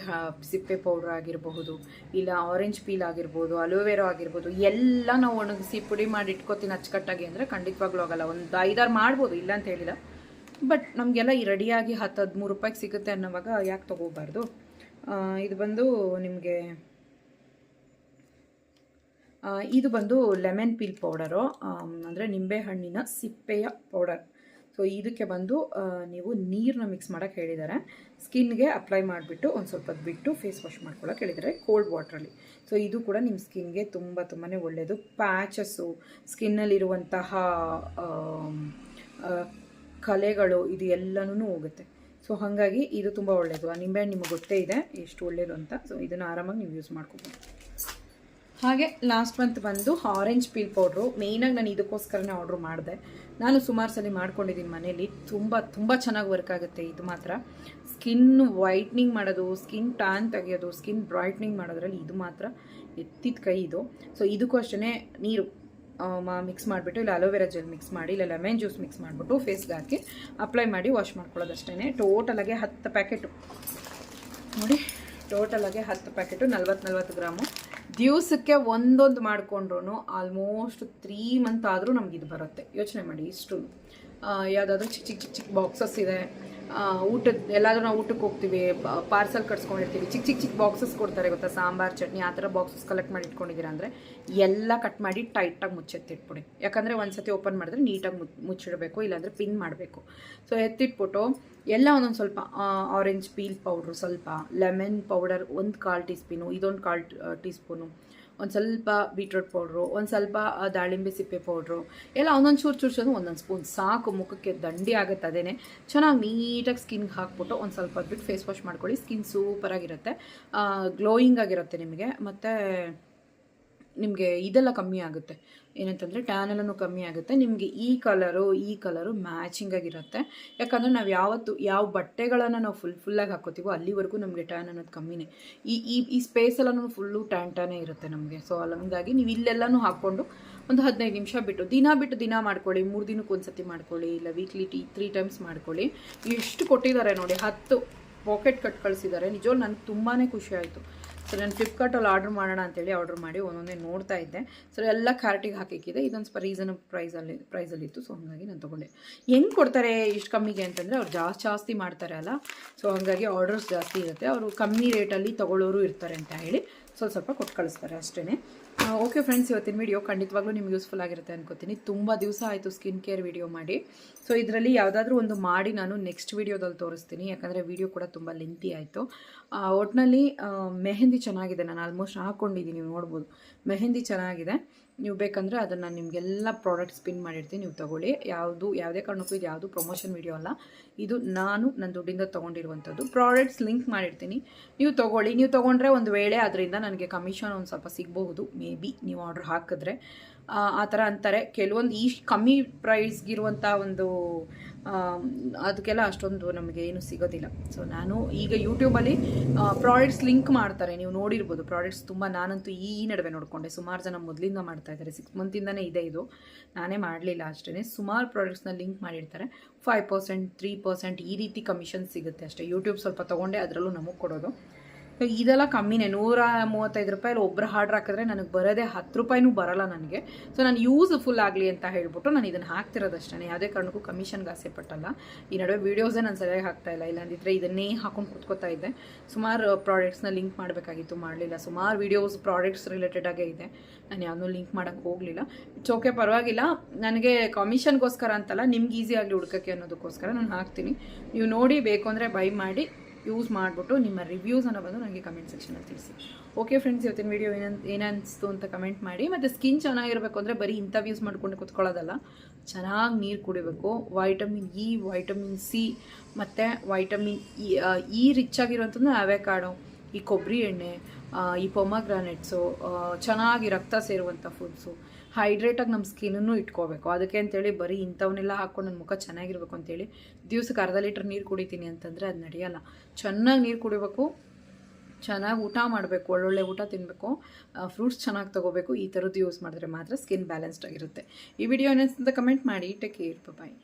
ಸಿಪ್ಪೆ ಪೌಡ್ರ್ ಆಗಿರಬಹುದು, ಇಲ್ಲ ಆರೆಂಜ್ ಪೀಲ್ ಆಗಿರ್ಬೋದು ಅಲೋವೆರಾ ಆಗಿರ್ಬೋದು, ಎಲ್ಲ ನಾವು ಒಣಗಿಸಿ ಪುಡಿ ಮಾಡಿ ಇಟ್ಕೋತೀನಿ ಅಚ್ಚುಕಟ್ಟಾಗಿ ಅಂದರೆ ಖಂಡಿತವಾಗ್ಲೂ ಆಗಲ್ಲ. ಒಂದು ಐದಾರು ಮಾಡ್ಬೋದು, ಇಲ್ಲ ಅಂತ ಹೇಳಿಲ್ಲ. ಬಟ್ ನಮಗೆಲ್ಲ ಈ ರೆಡಿಯಾಗಿ ಹತ್ತು ಹದಿಮೂರು ರೂಪಾಯಿಗೆ ಸಿಗುತ್ತೆ ಅನ್ನೋವಾಗ ಯಾಕೆ ತೊಗೋಬಾರ್ದು? ಇದು ಬಂದು ನಿಮಗೆ ಇದು ಬಂದು ಲೆಮನ್ ಪೀಲ್ ಪೌಡರು ಅಂದರೆ ನಿಂಬೆಹಣ್ಣಿನ ಸಿಪ್ಪೆಯ ಪೌಡರ್ ಸೊ ಇದಕ್ಕೆ ಬಂದು ನೀವು ನೀರನ್ನ ಮಿಕ್ಸ್ ಮಾಡೋಕ್ಕೆ ಹೇಳಿದ್ದಾರೆ ಸ್ಕಿನ್ಗೆ ಅಪ್ಲೈ ಮಾಡಿಬಿಟ್ಟು ಒಂದು ಸ್ವಲ್ಪ ಬಿಟ್ಟು ಫೇಸ್ ವಾಶ್ ಮಾಡ್ಕೊಳ್ಳೋಕೆ ಹೇಳಿದರೆ ಕೋಲ್ಡ್ ವಾಟ್ರಲ್ಲಿ ಸೊ ಇದು ಕೂಡ ನಿಮ್ಮ ಸ್ಕಿನ್ಗೆ ತುಂಬ ತುಂಬಾ ಒಳ್ಳೆಯದು ಪ್ಯಾಚಸ್ಸು ಸ್ಕಿನ್ನಲ್ಲಿರುವಂತಹ ಕಲೆಗಳು ಇದು ಎಲ್ಲನೂ ಹೋಗುತ್ತೆ. ಸೊ ಹಾಗಾಗಿ ಇದು ತುಂಬ ಒಳ್ಳೆಯದು ಆ ನಿಂಬೆಹಣ್ಣು ನಿಮಗೆ ಗೊತ್ತೇ ಇದೆ, ಎಷ್ಟು ಒಳ್ಳೆಯದು ಅಂತ. ಸೊ ಇದನ್ನು ಆರಾಮಾಗಿ ನೀವು ಯೂಸ್ ಮಾಡ್ಕೋಬೋದು. ಹಾಗೆ ಲಾಸ್ಟ್ ಮಂತ್ ಬಂದು ಆರೆಂಜ್ ಪೀಲ್ ಪೌಡ್ರು ಮೇಯ್ನಾಗಿ ನಾನು ಇದಕ್ಕೋಸ್ಕರನೇ ಆರ್ಡ್ರ್ ಮಾಡಿದೆ. ನಾನು ಸುಮಾರು ಸಲ ಮಾಡ್ಕೊಂಡಿದ್ದೀನಿ ಮನೇಲಿ. ತುಂಬ ತುಂಬ ಚೆನ್ನಾಗಿ ವರ್ಕ್ ಆಗುತ್ತೆ ಇದು ಮಾತ್ರ. ಸ್ಕಿನ್ ವೈಟ್ನಿಂಗ್ ಮಾಡೋದು ಸ್ಕಿನ್ ಟ್ಯಾನ್ ತೆಗೆಯೋದು ಸ್ಕಿನ್ ಬ್ರೈಟ್ನಿಂಗ್ ಮಾಡೋದ್ರಲ್ಲಿ ಇದು ಮಾತ್ರ ಎತ್ತಿದ ಕೈ ಇದು. ಸೊ ಇದಕ್ಕೂ ಅಷ್ಟೇ ನೀರು ಮಿಕ್ಸ್ ಮಾಡಿಬಿಟ್ಟು ಇಲ್ಲ ಅಲೋವೆರಾ ಜೆಲ್ ಮಿಕ್ಸ್ ಮಾಡಿ, ಇಲ್ಲ ಲೆಮನ್ ಜ್ಯೂಸ್ ಮಿಕ್ಸ್ ಮಾಡಿಬಿಟ್ಟು ಫೇಸ್ಗೆ ಹಾಕಿ ಅಪ್ಲೈ ಮಾಡಿ ವಾಶ್ ಮಾಡ್ಕೊಳ್ಳೋದಷ್ಟೇ ಟೋಟಲಾಗೆ ಹತ್ತು ಪ್ಯಾಕೆಟು ನೋಡಿ ಟೋಟಲಾಗೆ ಹತ್ತು ಪ್ಯಾಕೆಟು ನಲ್ವತ್ತು ನಲ್ವತ್ತು ಗ್ರಾಮು. ದಿವಸಕ್ಕೆ ಒಂದೊಂದು ಮಾಡಿಕೊಂಡ್ರು ಆಲ್ಮೋಸ್ಟ್ ತ್ರೀ ಮಂತ್ ಆದರೂ ನಮ್ಗೆ ಇದು ಬರುತ್ತೆ. ಯೋಚನೆ ಮಾಡಿ ಇಷ್ಟು ಯಾವುದಾದ್ರೂ ಚಿಕ್ಕ ಚಿಕ್ಕ ಚಿಕ್ಕ ಚಿಕ್ಕ ಬಾಕ್ಸಸ್ ಇದೆ. ಊಟದ, ಎಲ್ಲಾದರೂ ನಾವು ಊಟಕ್ಕೆ ಹೋಗ್ತೀವಿ ಪಾರ್ಸಲ್ ಕಟ್ಸ್ಕೊಂಡಿರ್ತೀವಿ ಚಿಕ್ಕ ಚಿಕ್ಕ ಚಿಕ್ಕ ಬಾಕ್ಸಸ್ ಕೊಡ್ತಾರೆ ಗೊತ್ತಾ? ಸಾಂಬಾರ್, ಚಟ್ನಿ, ಆ ಥರ ಬಾಕ್ಸಸ್ ಕಲೆಕ್ಟ್ ಮಾಡಿ ಇಟ್ಕೊಂಡಿದ್ದೀರಾ ಅಂದರೆ ಎಲ್ಲ ಕಟ್ ಮಾಡಿ ಟೈಟಾಗಿ ಮುಚ್ಚೆತ್ತಿಟ್ಬಿಡಿ ಯಾಕಂದರೆ ಒಂದ್ಸತಿ ಓಪನ್ ಮಾಡಿದ್ರೆ ನೀಟಾಗಿ ಮುಚ್ಚಿಡಬೇಕು, ಇಲ್ಲಾಂದರೆ ಪಿನ್ ಮಾಡಬೇಕು. ಸೊ ಎತ್ತಿಟ್ಬಿಟ್ಟು ಎಲ್ಲ ಒಂದೊಂದು ಸ್ವಲ್ಪ ಆರೆಂಜ್ ಪೀಲ್ ಪೌಡ್ರು ಸ್ವಲ್ಪ ಲೆಮನ್ ಪೌಡರ್ ಒಂದು ಕಾಲು ಟೀ ಸ್ಪೂನು ಇದೊಂದು ಕಾಲು ಟೀ ಸ್ಪೂನು ಒಂದು ಸ್ವಲ್ಪ ಬೀಟ್ರೂಟ್ ಪೌಡ್ರು ಒಂದು ಸ್ವಲ್ಪ ದಾಳಿಂಬೆ ಸಿಪ್ಪೆ ಪೌಡ್ರು ಎಲ್ಲ ಒಂದೊಂದು ಚೂರು ಚೂರು ಚೂರು ಒಂದೊಂದು ಸ್ಪೂನ್ ಸಾಕು, ಮುಖಕ್ಕೆ ದಂಡಿ ಆಗುತ್ತೆ ಅದೇ ಚೆನ್ನಾಗಿ ನೀಟಾಗಿ ಸ್ಕಿನ್ಗೆ ಹಾಕ್ಬಿಟ್ಟು ಒಂದು ಸ್ವಲ್ಪ ಅದ್ಬಿಟ್ಟು ಫೇಸ್ ವಾಶ್ ಮಾಡ್ಕೊಳ್ಳಿ. ಸ್ಕಿನ್ ಸೂಪರಾಗಿರುತ್ತೆ ಗ್ಲೋಯಿಂಗ್ ಆಗಿರುತ್ತೆ ನಿಮಗೆ. ಮತ್ತು, ನಿಮಗೆ ಇದೆಲ್ಲ ಕಮ್ಮಿ ಆಗುತ್ತೆ. ಏನಂತಂದರೆ ಟ್ಯಾನ್ ಎಲ್ಲನೂ ಕಮ್ಮಿ ಆಗುತ್ತೆ. ನಿಮಗೆ ಈ ಕಲರು ಈ ಕಲರು ಮ್ಯಾಚಿಂಗ್ ಆಗಿರುತ್ತೆ. ಯಾಕಂದರೆ ನಾವು ಯಾವತ್ತು, ಯಾವ ಬಟ್ಟೆಗಳನ್ನು ನಾವು ಫುಲ್ ಫುಲ್ಲಾಗಿ ಹಾಕೋತೀವೋ ಅಲ್ಲಿವರೆಗೂ ನಮಗೆ ಟ್ಯಾನ್ ಅನ್ನೋದು ಕಮ್ಮಿನೇ. ಈ ಈ ಈ ಸ್ಪೇಸೆಲ್ಲ ಫುಲ್ಲು ಟ್ಯಾನ್ ಟ್ಯಾನೇ ಇರುತ್ತೆ ನಮಗೆ. ಸೊ ಹಂಗಾಗಿ ನೀವು ಇಲ್ಲೆಲ್ಲನೂ ಹಾಕ್ಕೊಂಡು ಒಂದು ಹದಿನೈದು ನಿಮಿಷ ಬಿಟ್ಟು, ದಿನ ಬಿಟ್ಟು ದಿನ ಮಾಡ್ಕೊಳ್ಳಿ. ಮೂರು ದಿನಕ್ಕೆ ಒಂದು ಸತಿ ಮಾಡ್ಕೊಳ್ಳಿ. ಇಲ್ಲ ವೀಕ್ಲಿ ಟಿ ತ್ರೀ ಟೈಮ್ಸ್ ಮಾಡ್ಕೊಳ್ಳಿ. ಎಷ್ಟು ಕೊಟ್ಟಿದ್ದಾರೆ ನೋಡಿ, ಹತ್ತು ಪಾಕೆಟ್ ಕಟ್ ಕಳಿಸಿದ್ದಾರೆ. ನಿಜವಾಗ್ಲೂ ನನಗೆ ತುಂಬಾ ಖುಷಿ ಆಯಿತು. ಸೊ ನಾನು ಫ್ಲಿಪ್ಕಾರ್ಟಲ್ಲಿ ಆರ್ಡ್ರ್ ಮಾಡೋಣ ಅಂತೇಳಿ ಆರ್ಡ್ರ್ ಮಾಡಿ ಒಂದೊಂದೇ ನೋಡ್ತಾ ಇದ್ದೆ. ಸೊ ಎಲ್ಲ ಕಾರ್ಟಿಗೆ ಹಾಕಿಕ್ಕಿದೆ. ಇದೊಂದು ಸ್ವಲ್ಪ ರೀಸನ್ ಪ್ರೈಸಲ್ಲಿ ಪ್ರೈಸಲ್ಲಿತ್ತು ಸೊ ಹಾಗಾಗಿ ನಾನು ತೊಗೊಂಡೆ. ಹೆಂಗೆ ಕೊಡ್ತಾರೆ ಇಷ್ಟು ಕಮ್ಮಿಗೆ ಅಂತಂದರೆ ಅವ್ರು ಜಾಸ್ತಿ ಜಾಸ್ತಿ ಮಾಡ್ತಾರೆ ಅಲ್ಲ? ಸೊ ಹಾಗಾಗಿ ಆರ್ಡರ್ಸ್ ಜಾಸ್ತಿ ಇರುತ್ತೆ. ಅವರು ಕಮ್ಮಿ ರೇಟಲ್ಲಿ ತೊಗೊಳ್ಳೋರು ಇರ್ತಾರೆ ಅಂತ ಹೇಳಿ ಸ್ವಲ್ಪ ಸ್ವಲ್ಪ ಕೊಟ್ಟು ಕಳಿಸ್ತಾರೆ ಅಷ್ಟೇ ಓಕೆ ಫ್ರೆಂಡ್ಸ್ ಇವತ್ತಿನ ವಿಡಿಯೋ ಖಂಡಿತವಾಗ್ಲೂ ನಿಮ್ಗೆ ಯೂಸ್ಫುಲ್ ಆಗಿರುತ್ತೆ ಅನ್ಕೋತೀನಿ. ತುಂಬ ದಿವಸ ಆಯಿತು ಸ್ಕಿನ್ ಕೇರ್ ವಿಡಿಯೋ ಮಾಡಿ. ಸೊ ಇದರಲ್ಲಿ ಯಾವುದಾದ್ರೂ ಒಂದು ಮಾಡಿ ನಾನು ನೆಕ್ಸ್ಟ್ ವಿಡಿಯೋದಲ್ಲಿ ತೋರಿಸ್ತೀನಿ. ಯಾಕಂದರೆ ವಿಡಿಯೋ ಕೂಡ ತುಂಬ ಲೆಂತಿ ಆಯಿತು. ಒಟ್ಟಿನಲ್ಲಿ ಮೆಹಂದಿ ಚೆನ್ನಾಗಿದೆ. ನಾನು ಆಲ್ಮೋಸ್ಟ್ ಹಾಕ್ಕೊಂಡಿದ್ದೀನಿ ನೋಡ್ಬೋದು. ಮೆಹಂದಿ ಚೆನ್ನಾಗಿದೆ. ನೀವು ಬೇಕಂದರೆ ಅದನ್ನು ನಿಮಗೆಲ್ಲ ಪ್ರಾಡಕ್ಟ್ ಸ್ಪಿನ್ ಮಾಡಿರ್ತೀನಿ ನೀವು ತೊಗೊಳ್ಳಿ. ಯಾವುದು ಯಾವುದೇ ಕಾರಣಕ್ಕೂ ಇದು ಯಾವುದು ಪ್ರಮೋಷನ್ ವಿಡಿಯೋ ಅಲ್ಲ. ಇದು ನಾನು ನನ್ನ ದುಡ್ಡಿಂದ ತೊಗೊಂಡಿರುವಂಥದ್ದು. ಪ್ರಾಡಕ್ಟ್ಸ್ ಲಿಂಕ್ ಮಾಡಿರ್ತೀನಿ. ನೀವು ತೊಗೊಳ್ಳಿ. ನೀವು ತೊಗೊಂಡ್ರೆ ಒಂದು ವೇಳೆ ಅದರಿಂದ ನನಗೆ ಕಮಿಷನ್ ಒಂದು ಸ್ವಲ್ಪ ಸಿಗಬಹುದು. ಮೇ ಬಿ ನೀವು ಆರ್ಡ್ರ್ ಹಾಕಿದ್ರೆ. ಆ, ಥರ ಅಂತಾರೆ. ಕೆಲವೊಂದು ಈ ಕಮ್ಮಿ ಪ್ರೈಸ್ಗಿರುವಂಥ ಒಂದು ಅದಕ್ಕೆಲ್ಲ ಅಷ್ಟೊಂದು ನಮಗೆ ಏನು ಸಿಗೋದಿಲ್ಲ. ಸೊ ನಾನು ಈಗ ಯೂಟ್ಯೂಬಲ್ಲಿ ಪ್ರಾಡಕ್ಟ್ಸ್ ಲಿಂಕ್ ಮಾಡ್ತಾರೆ. ನೀವು ನೋಡಿರ್ಬೋದು ಪ್ರಾಡಕ್ಟ್ಸ್ ತುಂಬ ನಾನಂತೂ ಈ ನಡುವೆ ನೋಡಿಕೊಂಡೆ. ಸುಮಾರು ಜನ ಮೊದಲಿಂದ ಮಾಡ್ತಾ ಇದ್ದಾರೆ. ಸಿಕ್ಸ್ ಮಂತಿಂದನೇ ಇದೆ ಇದು. ನಾನೇ ಮಾಡಲಿಲ್ಲ ಅಷ್ಟೇ ಸುಮಾರು ಪ್ರಾಡಕ್ಟ್ಸ್ನ ಲಿಂಕ್ ಮಾಡಿರ್ತಾರೆ. ಫೈವ್ ಪರ್ಸೆಂಟ್ ತ್ರೀ ಪರ್ಸೆಂಟ್ ಈ ರೀತಿ ಕಮಿಷನ್ ಸಿಗುತ್ತೆ ಅಷ್ಟೇ. ಯೂಟ್ಯೂಬ್ ಸ್ವಲ್ಪ ತೊಗೊಂಡೆ, ಅದರಲ್ಲೂ ನಮಗೆ ಕೊಡೋದು. ಇದೆಲ್ಲ ಕಮ್ಮಿನೇ. ನೂರ ಮೂವತ್ತೈದು ರೂಪಾಯಲ್ಲಿ ಒಬ್ಬರು ಆರ್ಡ್ರ್ ಹಾಕಿದ್ರೆ ನನಗೆ ಬರೋದೇ ಹತ್ತು ರೂಪಾಯಿನೂ ಬರಲ್ಲ ನನಗೆ. ಸೊ ನಾನು ಯೂಸ್ಫುಲ್ ಆಗಲಿ ಅಂತ ಹೇಳಿಬಿಟ್ಟು ನಾನು ಇದನ್ನು ಹಾಕ್ತಿರೋದಷ್ಟೇ ಯಾವುದೇ ಕಾರಣಕ್ಕೂ ಕಮಿಷನ್ಗೆ ಆಸೆ ಪಟ್ಟಲ್ಲ. ಈ ನಡುವೆ ವೀಡಿಯೋಸೇ ನಾನು ಸರಿಯಾಗಿ ಹಾಕ್ತಾ ಇಲ್ಲ. ಇಲ್ಲಾಂದಿದ್ರೆ ಇದನ್ನೇ ಹಾಕೊಂಡು ಕೂತ್ಕೋತಾ ಇದ್ದೆ. ಸುಮಾರು ಪ್ರಾಡಕ್ಟ್ಸ್ನ ಲಿಂಕ್ ಮಾಡಬೇಕಾಗಿತ್ತು, ಮಾಡಲಿಲ್ಲ. ಸುಮಾರು ವೀಡಿಯೋಸ್ ಪ್ರಾಡಕ್ಟ್ಸ್ ರಿಲೇಟೆಡ್ ಆಗೇ ಇದೆ. ನಾನು ಯಾವುದೂ ಲಿಂಕ್ ಮಾಡೋಕ್ಕೆ ಹೋಗಲಿಲ್ಲ. ಇಟ್ಸ್ ಓಕೆ ಪರವಾಗಿಲ್ಲ. ನನಗೆ ಕಮಿಷನ್ಗೋಸ್ಕರ ಅಂತಲ್ಲ, ನಿಮ್ಗೆ ಈಸಿ ಆಗಲಿ ಹುಡ್ಕೋಕ್ಕೆ ಅನ್ನೋದಕ್ಕೋಸ್ಕರ ನಾನು ಹಾಕ್ತೀನಿ. ನೀವು ನೋಡಿ, ಬೇಕು ಅಂದರೆ ಬೈ ಮಾಡಿ. ಯೂಸ್ ಮಾಡಿಬಿಟ್ಟು ನಿಮ್ಮ ರಿವ್ಯೂಸ್ ಅನ್ನೋ ಬಂದು ನನಗೆ ಕಮೆಂಟ್ ಸೆಕ್ಷನಲ್ಲಿ ತಿಳಿಸಿ. ಓಕೆ ಫ್ರೆಂಡ್ಸ್ ಇವತ್ತಿನ ವೀಡಿಯೋ ಏನನ್ ಏನನ್ನಿಸ್ತು ಅಂತ ಕಮೆಂಟ್ ಮಾಡಿ. ಮತ್ತು ಸ್ಕಿನ್ ಚೆನ್ನಾಗಿರಬೇಕು ಅಂದರೆ ಬರೀ ಇಂಥ ಯೂಸ್ ಮಾಡ್ಕೊಂಡು ಕುತ್ಕೊಳ್ಳೋದಲ್ಲ. ಚೆನ್ನಾಗಿ ನೀರು ಕುಡಿಬೇಕು. ವೈಟಮಿನ್ ಇ ವೈಟಮಿನ್ ಸಿ ಮತ್ತು ವೈಟಮಿನ್ ಇ ಈ ರಿಚ್ ಆಗಿರುವಂಥದ್ದು ಅವೆಕಾಡೋ ಈ ಕೊಬ್ಬರಿ ಎಣ್ಣೆ ಈ ಪೊಮಗ್ರಾನೆಟ್ಸು ಚೆನ್ನಾಗಿ ರಕ್ತ ಸೇರುವಂಥ ಫುಡ್ಸು ಹೈಡ್ರೇಟಾಗಿ ನಮ್ಮ ಸ್ಕಿನ್ನನ್ನು ಇಟ್ಕೋಬೇಕು. ಅದಕ್ಕೆ ಅಂತೇಳಿ ಬರೀ ಇಂಥವನ್ನೆಲ್ಲ ಹಾಕ್ಕೊಂಡು ನನ್ನ ಮುಖ ಚೆನ್ನಾಗಿರ್ಬೇಕು ಅಂತೇಳಿ ದಿವ್ಸಕ್ಕೆ ಅರ್ಧ ಲೀಟ್ರ್ ನೀರು ಕುಡಿತೀನಿ ಅಂತಂದರೆ ಅದು ನಡೆಯಲ್ಲ. ಚೆನ್ನಾಗಿ ನೀರು ಕುಡಿಬೇಕು. ಚೆನ್ನಾಗಿ ಊಟ ಮಾಡಬೇಕು. ಒಳ್ಳೊಳ್ಳೆ ಊಟ ತಿನ್ನಬೇಕು ಫ್ರೂಟ್ಸ್ ಚೆನ್ನಾಗಿ ತೊಗೋಬೇಕು. ಈ ಥರದ್ದು ಯೂಸ್ ಮಾಡಿದ್ರೆ ಮಾತ್ರ ಸ್ಕಿನ್ ಬ್ಯಾಲೆನ್ಸ್ಡ್ ಆಗಿರುತ್ತೆ. ಈ ವಿಡಿಯೋ ಏನಿಸ್ತಂತ ಕಮೆಂಟ್ ಮಾಡಿ. Take care bye